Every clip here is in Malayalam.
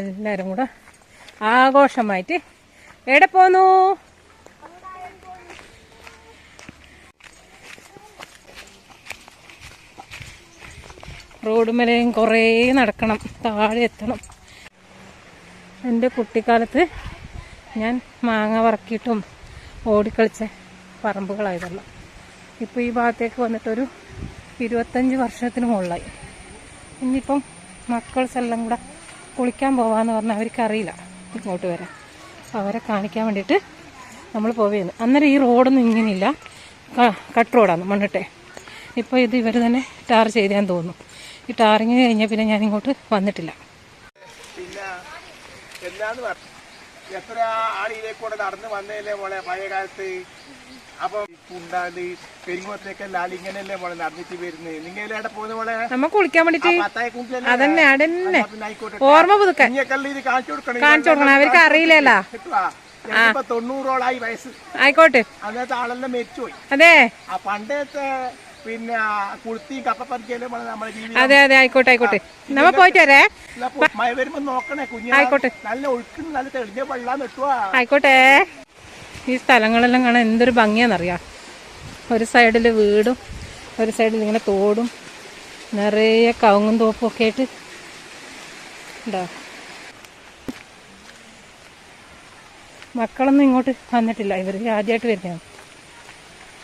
എല്ലാരും കൂടെ ആഘോഷമായിട്ട് എവിടെ പോന്നു? റോഡ് മേലെയും കുറേ നടക്കണം താഴെ എത്തണം. എന്റെ കുട്ടിക്കാലത്ത് ഞാൻ മാങ്ങ വറക്കിയിട്ടും ഓടിക്കളിച്ച പറമ്പുകളായതല്ല. ഇപ്പോൾ ഈ ഭാഗത്തേക്ക് വന്നിട്ടൊരു ഇരുപത്തഞ്ച് വർഷത്തിന് മുകളിലായി. ഇനിയിപ്പം മക്കൾസ് എല്ലാം കൂടെ കുളിക്കാൻ പോവാന്ന് പറഞ്ഞാൽ അവർക്കറിയില്ല ഇങ്ങോട്ട് വരാൻ. അപ്പോൾ അവരെ കാണിക്കാൻ വേണ്ടിയിട്ട് നമ്മൾ പോവുകയാണ് അന്നേരം ഈ റോഡൊന്നും ഇങ്ങനെയില്ല. കട്ട് റോഡാണ് മണ്ണിട്ടെ. ഇപ്പോൾ ഇത് ഇവർ തന്നെ ടാർ ചെയ്താൻ തോന്നുന്നു. ഈ ടാറിങ് കഴിഞ്ഞാൽ പിന്നെ ഞാൻ ഇങ്ങോട്ട് വന്നിട്ടില്ല എത്ര ആളിയിലേക്കൂടെ നടന്ന് വന്നതല്ലേ മോളെ പഴയ കാലത്ത് അപ്പൊ കുണ്ടാലി പെരുങ്ങോത്തേക്കല്ല ആൾ ഇങ്ങനെയല്ലേ മോളെ നടന്നിട്ട് വരുന്നത് നിങ്ങൾ എവിടെ പോകുന്ന മോളെ? നമ്മ കുളിക്കാൻ വേണ്ടിട്ട് അതന്നെ അതന്നെ. ഓർമ്മ പുതുക്കാൻ. കാണിച്ചു കൊടുക്കണം? കാണിച്ചു കൊടുക്കണം. അവർക്ക് അറിയില്ലല്ലോ. തൊണ്ണൂറോളായി വയസ്സ്. ആയിക്കോട്ടെ. അന്നത്തെ ആളെല്ലാം മരിച്ചുപോയി. അതെ. ആ പണ്ടത്തെ പിന്നെ കുളുത്തിയും കപ്പപ്പറിക്കലും നമ്മളെ ജീവിതം. അതെ അതെ ആയിക്കോട്ടെ ആയിക്കോട്ടെ. നമ്മ പോയിട്ട് വരേ മഴ വരുമ്പോ നോക്കണേ കുഞ്ഞു ആയിക്കോട്ടെ. നല്ല ഒഴുക്കുന്ന നല്ല തെളിഞ്ഞ വെള്ളം നിട്ടുവാ ആയിക്കോട്ടെ. ഈ സ്ഥലങ്ങളെല്ലാം കാണാൻ എന്തൊരു ഭംഗിയാണെന്നറിയാം. ഒരു സൈഡിൽ വീടും ഒരു സൈഡിൽ ഇങ്ങനെ തോടും നിറയെ കവുങ്ങും തോപ്പും ഒക്കെ ആയിട്ട് ഉണ്ടോ? മക്കളൊന്നും ഇങ്ങോട്ട് വന്നിട്ടില്ല. ഇവർ ആദ്യമായിട്ട് വരുന്നതാണ്.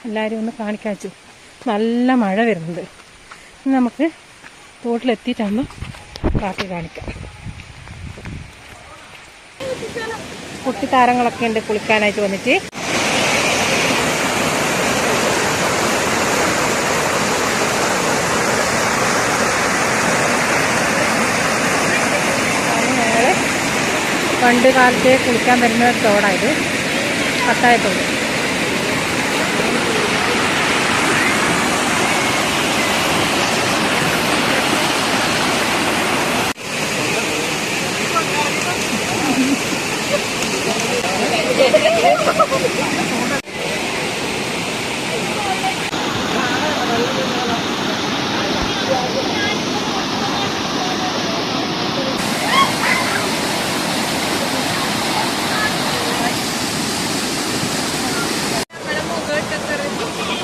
എല്ലാവരും ഒന്ന് കാണിക്കാൻ വെച്ചു. നല്ല മഴ വരുന്നുണ്ട്. നമുക്ക് തോട്ടിലെത്തിയിട്ടാകുമ്പോൾ ബാക്കി കാണിക്കാം. കുട്ടി താരങ്ങളൊക്കെ ഉണ്ട് കുളിക്കാനായിട്ട് വന്നിട്ട്. പണ്ട് കാലത്തെ കുളിക്കാൻ വരുന്ന തോടായത് പത്തായ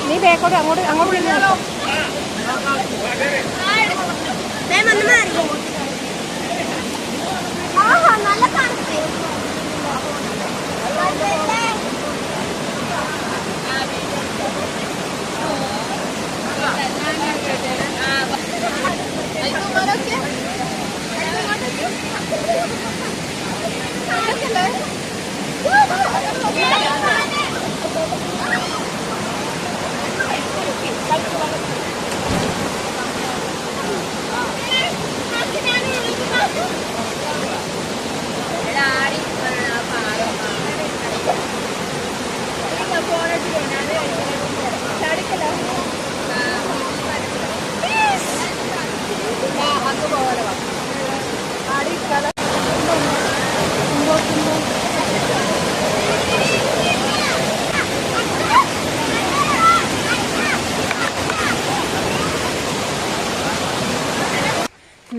നീ ബേക്കോട്ട് അങ്ങോട്ട് അങ്ങോട്ട് നിൽക്കോ. നല്ല തണുപ്പ് Tagal-tagal.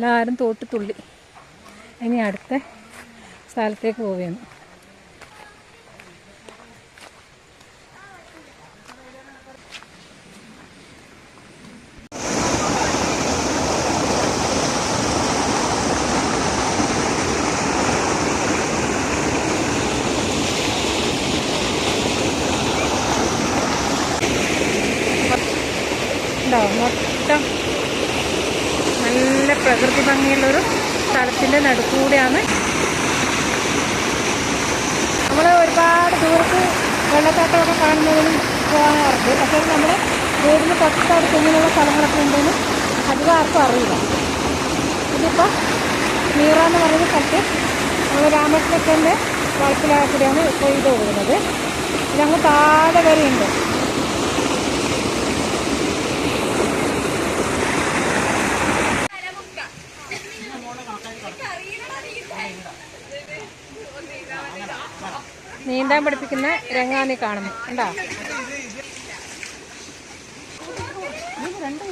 എല്ലാവരും തോട്ട് തുള്ളി. ഇനി അടുത്ത സ്ഥലത്തേക്ക് പോവുകയാണ് ഉണ്ടോ മൊത്തം പ്രകൃതി ഭംഗിയുള്ളൊരു സ്ഥലത്തിന്റെ നടുക്കൂടെയാണ് നമ്മൾ ഒരുപാട് ദൂരത്ത് വെള്ളച്ചാട്ടമൊക്കെ കാണുന്നതിനും പോകാറുണ്ട്. പക്ഷേ നമ്മൾ വീടിന് തൊട്ടടുത്ത് ഇങ്ങനെയുള്ള സ്ഥലങ്ങളൊക്കെ ഉണ്ടെന്ന് അധികം ആർക്കും അറിയില്ല. ഇതിപ്പോൾ മീറ എന്ന് പറയുന്ന സ്ഥലത്ത് നമ്മൾ രാമകൃഷ്ണന്റെ വളപ്പിലാക്കൂടെയാണ് ഇപ്പോൾ ഇത് ഒഴുകുന്നത് ഇതങ്ങ് താഴെ വരെയുണ്ട്. നീന്താൻ പഠിപ്പിക്കുന്ന രംഗാനെ കാണുന്നു. കണ്ടോ? രണ്ടും